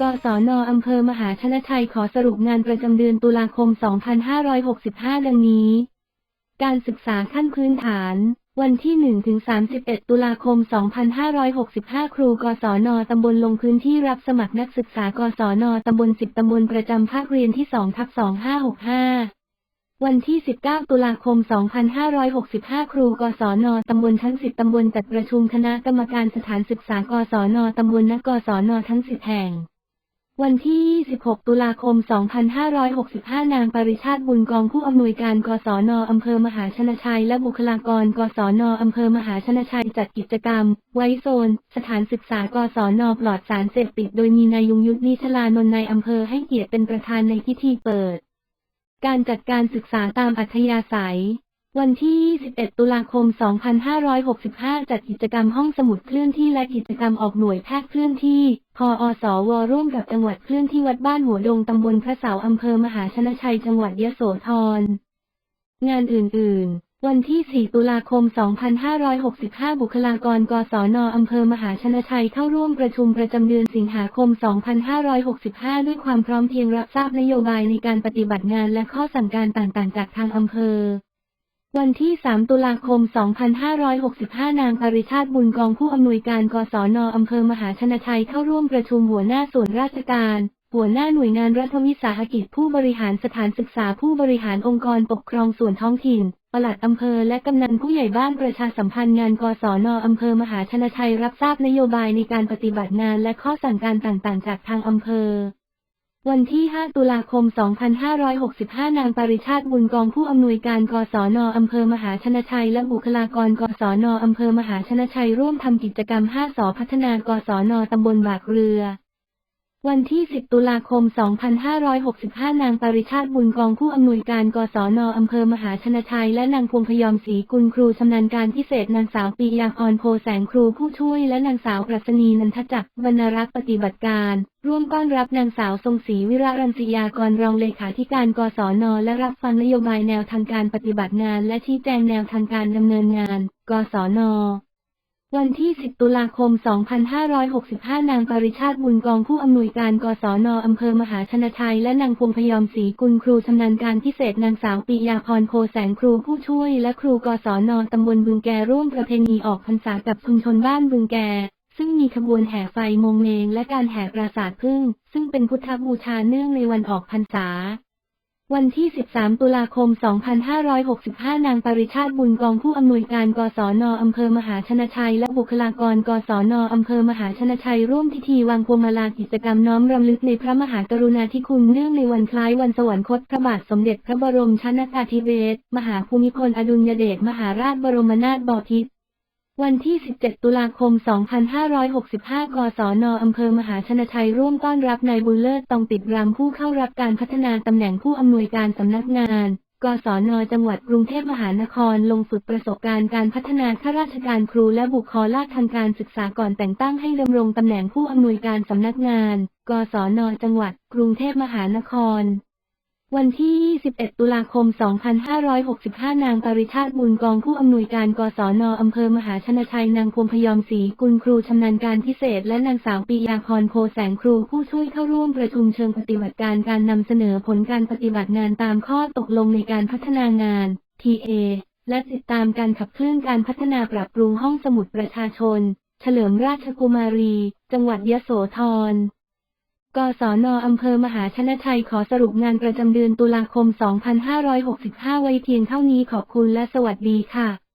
กศนอำเภอมหาชนชัยขอสรุปงานประจำเดือนตุลาคม 2565 ดังนี้ การศึกษาขั้นพื้นฐาน วันที่1ถึง31 ตุลาคม 2565 ครูกศนตำบลลงพื้นที่รับสมัครนักศึกษากศนตำบล 10 ตำบลประจำภาคเรียนที่2ทับ2565วันที่ 19 ตุลาคม 2565 ครู กศน ตำบลทั้ง 10 ตำบลจัดประชุมคณะกรรมการสถานศึกษา กศน ตำบลณกศน ทั้ง 10 แห่ง วันที่26ตุลาคม 2565 นางปริชาติบุญกองผู้อำนวยการกศนอำเภอมหาชนชัย และบุคลากรกศนอำเภอมหาชนชัยจัดกิจกรรม ไว้โซน สถานศึกษากศนปลอดสารเสพติด โดยมีนายยงยุทธนิชลานนท์นายอำเภอให้เกียรติเป็นประธานในพิธีเปิด การจัดการศึกษาตามอัธยาศัยวันที่21ตุลาคม 2565 จัดกิจกรรมห้องสมุดเคลื่อนที่และกิจกรรมออกหน่วยแพทย์เคลื่อนที่ พออสวร่วมกับจังหวัดเคลื่อนที่วัดบ้านหัวดงตำบลพระเสาอำเภอมหาชนชัยจังหวัดยโสธร งานอื่น ๆ วันที่ 4 ตุลาคม 2565 บุคลากรกศนอำเภอมหาชนชัยเข้าร่วมประชุมประจำเดือนสิงหาคม 2565 ด้วยความพร้อมเพียงรับทราบนโยบายในการปฏิบัติงานและข้อสั่งการต่าง ๆ จากทางอำเภอ วันที่ 3 ตุลาคม 2565 นางปริชาติบุญกองผู้อำนวยการกศนอำเภอมหาชนชัยเข้าร่วมประชุมหัวหน้าส่วนราชการ หัวหน้าหน่วยงานรัฐวิสาหกิจผู้บริหารสถานศึกษาผู้บริหารองค์กรปกครองส่วนท้องถิ่นปลัดอำเภอและกำนันผู้ใหญ่บ้านประชาสัมพันธ์งานกศนอำเภอมหาชนชัยรับทราบนโยบายในการปฏิบัติงานและข้อสั่งการต่างๆ จากทางอำเภอ วันที่ 5 ตุลาคม 2565 นางปริชาติบุญกองผู้อำนวยการกศนอำเภอมหาชนชัย และบุคลากรกศนอำเภอมหาชนชัย ร่วมทำกิจกรรม 5สอพัฒนากศนตำบลบากเรือ วันที่ 10 ตุลาคม 2565 นางปริชาติบุญกองผู้อำนวยการกศนอำเภอมหาชนชัย และนางพวงพยอมศรีกุลครูชำนาญการพิเศษนางสาวปียาพรโพแสงครูผู้ช่วย และนางสาวปรัชนีนันทจักรวรรณรักษ์ปฏิบัติการ ร่วมต้อนรับนางสาวทรงศรีวิระรังสียากรรองเลขาธิการกศนและรับฟังนโยบายแนวทางการปฏิบัติงาน และชี้แจงแนวทางการดำเนินงาน กศน วันที่ 10 ตุลาคม 2565 นางปริชาติบุญกองผู้อำนวยการกศนอำเภอมหาชนชัยและนางพวงพยอมศรีกุลครูชำนาญการพิเศษนางสาวปิยาพรโพแสงครูผู้ช่วยและครูกศนตำบลบึงแกร่วมประเพณีออกพรรษากับชุมชนบ้านบึงแก ซึ่งมีขบวนแห่ไฟมงเลงและการแห่ปราสาทพึ่ง ซึ่งเป็นพุทธบูชาเนื่องในวันออกพรรษา วันที่ 13 ตุลาคม 2565 นางปริชาติบุญกองผู้อำนวยการกศนอำเภอมหาชนชัย และบุคลากรกศนอำเภอมหาชนชัย ร่วมพิธีวางพวงมาลากิจกรรมน้อมรำลึกในพระมหากรุณาธิคุณเนื่องในวันคล้ายวันสวรรคตพระบาทสมเด็จพระบรมชนกาธิเบศรมหาภูมิพลอดุลยเดชมหาราชบรมนาถบพิตร วันที่ 17 ตุลาคม 2565 กศนอำเภอมหาชนชัยร่วมต้อนรับนายบุญเลิศตองติดรำผู้เข้ารับการพัฒนาตำแหน่งผู้อำนวยการสำนักงาน กศนจังหวัดกรุงเทพมหานครลงฝึกประสบการณ์การพัฒนาข้าราชการครูและบุคลากรทางการศึกษาก่อนแต่งตั้งให้ดำรงตำแหน่งผู้อำนวยการสำนักงาน กศนจังหวัดกรุงเทพมหานคร วันที่ 21 ตุลาคม 2565 นางปริชาติบุญกองผู้อำนวยการกศนอำเภอมหาชนชัย นางพวงพยอมศรีกุลครูชำนาญการพิเศษ และนางสาวปียาพรโพแสงครูผู้ช่วยเข้าร่วมประชุมเชิงปฏิบัติการการนำเสนอผลการปฏิบัติงานตามข้อตกลงในการพัฒนางาน TA และติดตามการขับเคลื่อนการพัฒนาปรับปรุงห้องสมุดประชาชน เฉลิมราชกุมารี จังหวัดยะโสธร กศนอำเภอมหาชนชัยขอสรุปงานประจำเดือนตุลาคม 2565 ไว้เพียงเท่านี้ขอบคุณและสวัสดีค่ะ